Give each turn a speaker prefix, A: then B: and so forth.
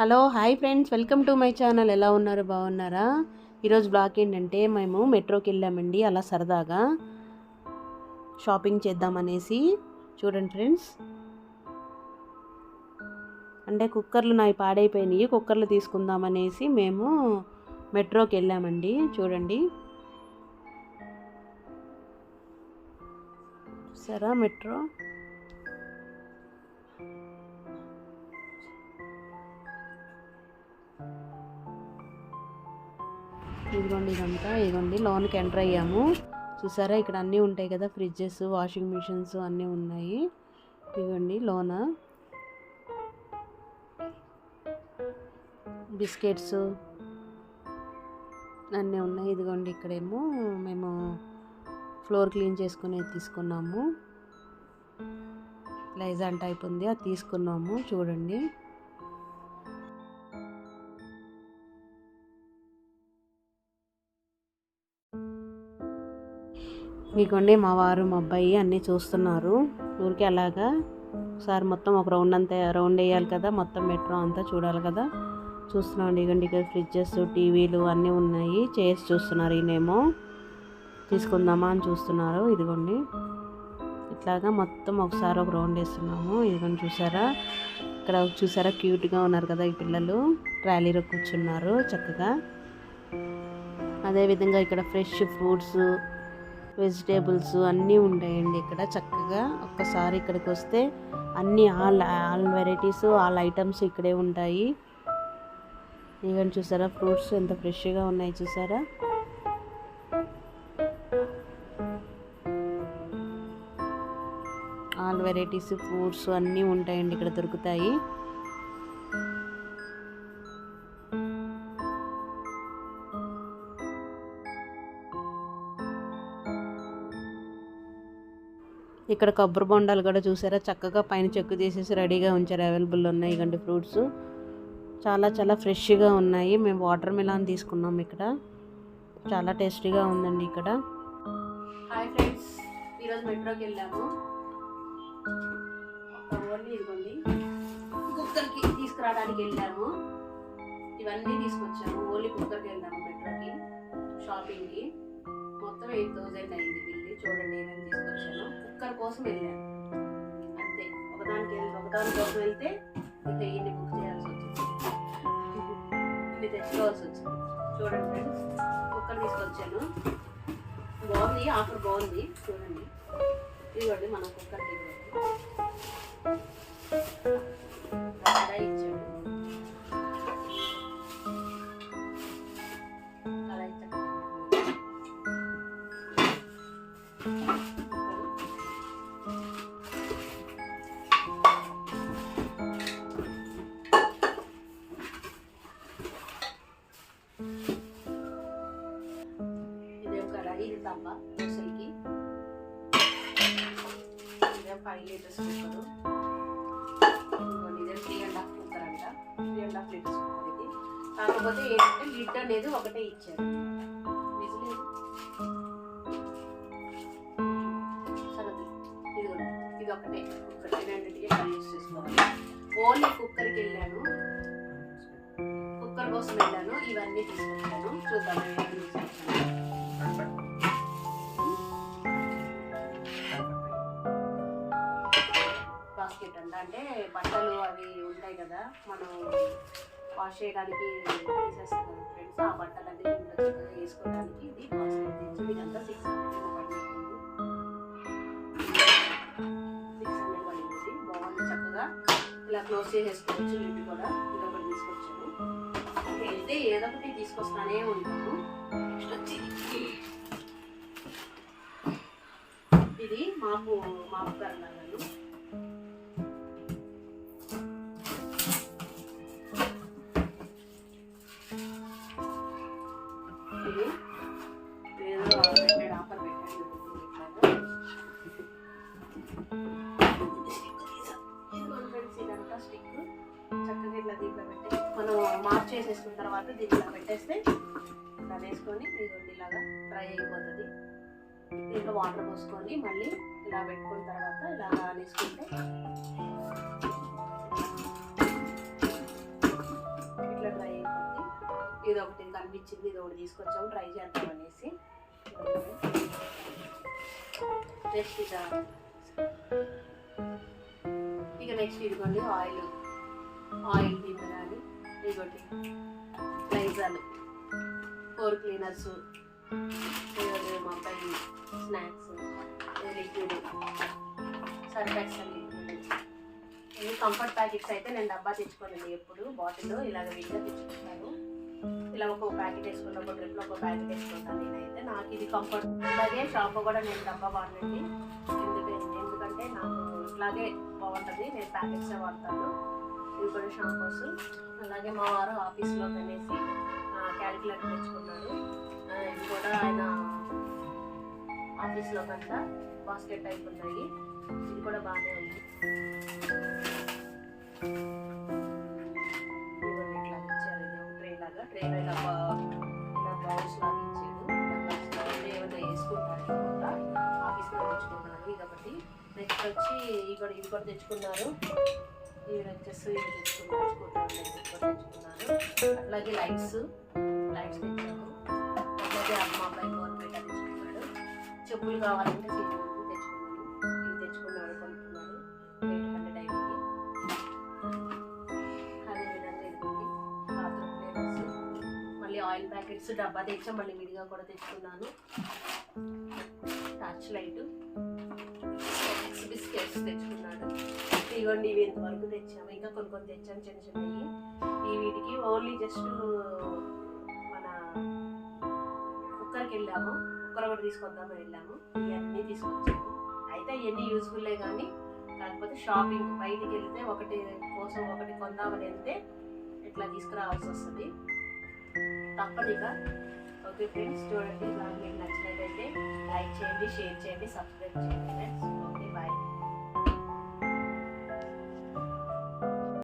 A: Hello hi friends. Welcome to my channel. ఎలా ఉన్నారు? బాగున్నారా? ఈరోజు బ్లాగ్ ఏంటంటే మేము మెట్రోకి వెళ్ళామండి. అలా సరదాగా షాపింగ్ చేద్దామనేసి. చూడండి ఫ్రెండ్స్. అంటే కుక్కర్లు నావి పాడైపోయినాయి. కుక్కర్లు తీసుకుందామనేసి మేము మెట్రోకి వెళ్ళామండి. చూడండి. సరా మెట్రో. ఇదిగోండి ఇదంతా ఇదిగోండి లోన్కి ఎంటర్ అయ్యాము. చూసారా ఇక్కడ అన్నీ ఉంటాయి కదా ఫ్రిడ్జెస్ వాషింగ్ మిషన్స్ అన్నీ ఉన్నాయి. ఇదిగోండి లోన. బిస్కెట్స్ అన్నీ ఉన్నాయి. ఇదిగోండి ఇక్కడేమో మేము ఫ్లోర్ క్లీన్ చేసుకునేది తీసుకున్నాము. లైజాన్ టైప్ ఉంది అది తీసుకున్నాము. చూడండి. మీకోండి మా వారు మా అబ్బాయి అన్నీ చూస్తున్నారు. ఊరికి అలాగా. ఒకసారి మొత్తం ఒక రౌండ్ అంతా రౌండ్ వేయాలి కదా మొత్తం మెట్రో అంతా చూడాలి కదా. చూస్తున్నాం ఇగండి ఇక్కడ ఫ్రిడ్జెస్ టీవీలు అన్నీ ఉన్నాయి. చైర్స్ చూస్తున్నారు ఈయనేమో. తీసుకుందామా అని చూస్తున్నారు ఇదిగోండి. ఇట్లాగా మొత్తం ఒకసారి ఒక రౌండ్ వేస్తున్నాము. ఇదిగోండి చూసారా? ఇక్కడ చూసారా? క్యూట్గా ఉన్నారు కదా ఈ పిల్లలు. ట్రాలీలో కూర్చున్నారు చక్కగా. అదేవిధంగా ఇక్కడ ఫ్రెష్ ఫ్రూట్స్ వెజిటేబుల్స్ అన్నీ ఉంటాయండి ఇక్కడ చక్కగా. ఒక్కసారి ఇక్కడికి వస్తే అన్ని all all varieties all items ఇక్కడే ఉంటాయి. ఇవన్నీ చూసారా? ఫ్రూట్స్ ఎంత ఫ్రెష్గా ఉన్నాయి చూసారా? ఆల్ వెరైటీస్ ఫ్రూట్స్ అన్నీ ఉంటాయండి ఇక్కడ దొరుకుతాయి. ఇక్కడ కొబ్బరి బొండాలు కూడా చూసారా? చక్కగా పైన చెక్కు తీసేసి రెడీగా ఉంచారు. అవైలబుల్ ఉన్నాయి ఇకండి ఫ్రూట్స్. చాలా చాలా ఫ్రెష్గా ఉన్నాయి. మేము వాటర్ మిలాన్ తీసుకున్నాం ఇక్కడ. చాలా టేస్టీగా ఉందండి ఇక్కడ. Hi friends. ఈరోజు మెట్రోకి వెళ్ళాము. ఓన్లీ ఇదిగోండి. కుక్కర్కి తీసుకురావడానికి వెళ్ళాము. ఇవన్నీ తీసుకొచ్చాము. ఓన్లీ కుక్కర్కి వెళ్ళాము మెట్రోకి. షాపింగ్కి. మొత్తం ఎయిట్ థౌజండ్ అయింది బిల్లు. చూడండి నేను తీసుకొచ్చాను. కుక్కర్ కోసం వెళ్ళాను. అంతే. ఒకదానికి వెళ్ళి ఒకదాని కోసం వెళ్తే ఇంకా ఇన్ని బుక్ చేయాల్సి వచ్చింది. ఇన్ని తెచ్చుకోవాల్సి వచ్చింది. చూడండి ఫ్రెండ్స్ కుక్కర్ తీసుకొచ్చాను. బాగుంది ఆఫర్ బాగుంది. చూడండి. ఇదిగోండి మనం కుక్కర్కి ఇదే లీటర్స్ కుక్కరు ఇదే త్రీ అండ్ హాఫ్ కుక్కర్ అంట. Three and half litres cooker ఇది. కాకపోతే ఏంటంటే లిడ్ అనేది ఒకటే ఇచ్చారు. ఇది ఒకటే కుక్కర్ రెండింటికి పని యూస్ చేసుకోవాలి? ఓన్లీ కుక్కర్కి వెళ్ళాను. కుక్కర్ కోసం వెళ్ళాను. ఇవన్నీ తీసుకొచ్చాను. చూద్దాం తీసుకొచ్చాను అంటే బట్టలు అవి ఉంటాయి కదా మనం వాష్ చేయడానికి తీసేస్తాం కదా ఫ్రెండ్స్ ఆ బట్టలన్నీ దీంట్లో చక్కగా వేసుకోవడానికి ఇది బాస్కెట్ తెచ్చి ఇదంతా సిక్స్ హండ్రెడ్ పడింది. సిక్స్ హండ్రెడ్ పడింది. బాగుంది చక్కగా. ఇలా క్లోజ్ చేసేసుకోవచ్చు లిడ్ కూడా. ఇదొకటి తీసుకొచ్చాను. వెళ్తే ఏదో ఒకటి తీసుకొస్తానే ఉంటాను నెక్స్ట్ వచ్చి ఇది మాపు మాపు కర్ణాలను దీంట్లో మనం మార్క్ చేసేసుకున్న తర్వాత దీంట్లో పెట్టేస్తే ఇలా వేసుకొని ఇదిగోండి ఇలాగా డ్రై అయిపోతుంది. దీంట్లో వాటర్ పోసుకొని మళ్ళీ ఇలా పెట్టుకున్న తర్వాత ఇలా వేసుకుంటే అనిపించింది ఇది ఒకటి తీసుకొచ్చాము ట్రై చేద్దాం అనేసి. నెక్స్ట్ ఇక నెక్స్ట్ ఇదిగోండి ఆయిల్. ఆయిల్ దింపడాలి ఇదిగోండి లైజాలు ఫోర్ క్లీనర్స్ మా అబ్బాయి snacks liquid Surf Excel liquid. ఇవి కంఫర్ట్ ప్యాకెట్స్ అయితే నేను డబ్బా తెచ్చుకోనండి ఎప్పుడు బాటిల్ ఇలాగ విడిగా తెచ్చుకుంటాను. ఇలా ఒక ప్యాకెట్ వేసుకుంటా ఒక ట్రిప్లో ఒక ప్యాకెట్ వేసుకుంటాను నేనైతే. నాకు ఇది కంఫర్ట్ అలాగే షాప్ కూడా నేను డబ్బా వాడండి ఎందుకంటే ఎందుకంటే నాకు ఇట్లాగే బాగుంటుంది నేను ప్యాకెట్సే వాడతాను. ఇవి కూడా షాంపూస్ అలాగే మా వారు ఆఫీస్లో అనేసి క్యాలిక్యులేటర్ తెచ్చుకున్నాడు ఆ, ఇది కూడా ఆయన ఆఫీస్లో కంట బాస్కెట్ టైప్ ఉన్నాయి. ఇది కూడా బాగానే ఉంది. ఇదిగోండి ఇట్లా ఇచ్చారు. ఇది ట్రే లాగా. ట్రేలో ఇలా ఇలా బౌల్స్ లాగా ఇచ్చాడు ట్రే ఏమైనా వేసుకుంటారు ఆఫీస్లో తెచ్చుకున్నారు కాబట్టి నెక్స్ట్ వచ్చి ఇక్కడ ఇది కూడా తెచ్చుకున్నారు. ఇవి వచ్చేసి ఇవి అట్లాగే లైట్స్ లైట్స్ తెచ్చాము అట్లాగే అమ్మ అబ్బాయి గవర్నమెంట్ తెచ్చుకున్నాడు చెప్పులు కావాలంటే చెప్పులు తెచ్చుకున్నాడు ఇవి తెచ్చుకున్నాడు కొనుక్కున్నాడు ఎయిట్ హండ్రెడ్ అదే ఇదిగోండి బాత్రూమ్ మళ్ళీ ఆయిల్ ప్యాకెట్స్ డబ్బా తెచ్చా. మళ్ళీ విడిగా కూడా తెచ్చుకున్నాను. టచ్ లైట్ బిస్కెట్స్ తెచ్చుకున్నాడు ఇదిగోండి ఇవి ఇంతవరకు తెచ్చాము. ఇంకా కొన్ని కొన్ని తెచ్చాను చిన్న చిన్నవి. ఈ వీటికి ఓన్లీ జస్ట్ మన కుక్కర్కి వెళ్ళాము. కుక్కర్ ఒకటి తీసుకొద్దామని వెళ్ళాము. ఇవన్నీ తీసుకొచ్చాము. అయితే ఇవన్నీ యూస్ఫుల్లే కానీ కాకపోతే షాపింగ్ బయటికి వెళ్తే ఒకటి కోసం ఒకటి కొందామని వెళ్తే ఇట్లా తీసుకురావాల్సి వస్తుంది. తప్పనిగా ఓకే ఫ్రెండ్స్ చూడండి. నాకు మీకు నచ్చినట్లయితే లైక్ చేయండి షేర్ చేయండి సబ్స్క్రైబ్ చేయండి ఫ్రెండ్స్